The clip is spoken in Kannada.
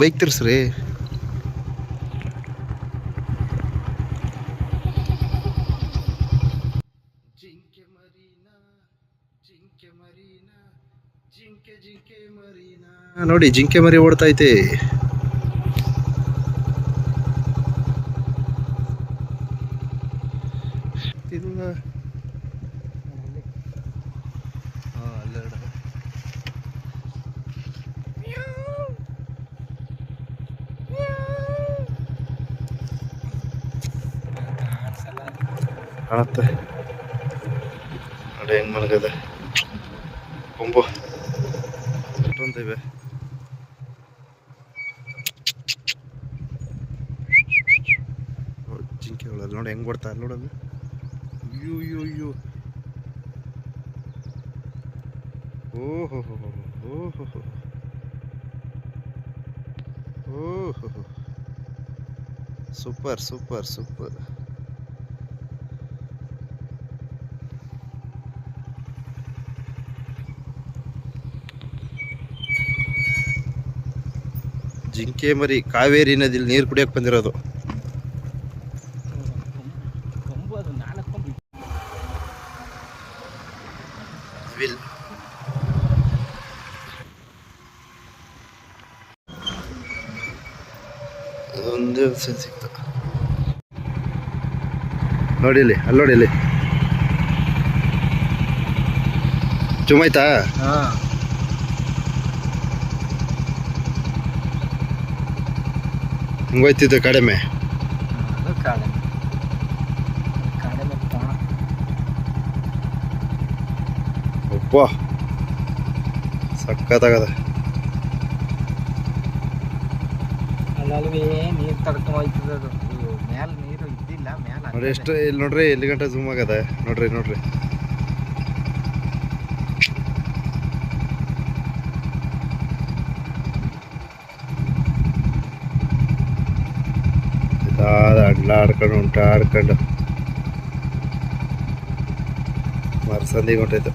ಬೈಕ್ ತಿರ್ಸ್ರಿ. ಜಿಂಕೆ ಮರೀನಾ ಜಿಂಕೆ ಮರೀನಾ ಜಿಂಕೆ ಜಿಂಕೆ ಮರೀನಾ. ನೋಡಿ ಜಿಂಕೆ ಮರಿ ಓಡ್ತೈತೆ. ಇಲ್ಲ ಹಾ ಅಲ್ಲೆರಡು ಕಾಣುತ್ತೆ. ನೋಡಿ ಹೆಂಗ್ ಮಲಗದೆ? ಕೊಂಬು. ನೋಡ್ ಜಿಂಕೆಗಳಲ್ಲಿ ನೋಡಿ ಹೆಂಗ್ ಕೊಡ್ತಾ ನೋಡೋದು ಅಯ್ಯೋ ಅಯ್ಯೋ ಅಯ್ಯೋ. ಓಹೋ ಓಹೋ ಓಹೋ ಸೂಪರ್ ಸೂಪರ್ ಸೂಪರ್. ಜಿಂಕೆ ಮರಿ ಕಾವೇರಿ ನದಿಲಿ ನೀರು ಕುಡಿಯಕ್ಕೆ ಬಂದಿರೋದು. ಅದೊಂದೇ ಸಿಕ್ತು. ನೋಡಿ ಇಲ್ಲಿ ಅಲ್ಲಿ ನೋಡಿ ಇಲ್ಲಿ ಚುಮಾಯ್ತಾ ಹಾಂ. ಹಿಂಗೋಯ್ತಿದ್ದು ಕಡಿಮೆ. ಅದು ಒಬ್ಬ ಸಕ್ಕತ್ತಾಗದ ಅಲ್ಲಲ್ವೇ ನೀರು ತಡ್ಕೊಂಡು ಹೋಯ್ತದ ಅದು. ಮ್ಯಾಲ ನೀರು ಇದ್ದಿಲ್ಲ ಮ್ಯಾಲ ನೋಡಿ ಎಷ್ಟು ಇಲ್ಲಿ ನೋಡ್ರಿ ಎಲ್ಲಿ ಗಂಟೆ ಜೂಮ್ ಆಗದ. ನೋಡ್ರಿ ನೋಡ್ರಿ. ఎట్లా ఆడకుండా ఉంటా ఆడకుండా. మరి సందేహం ఉంటుంది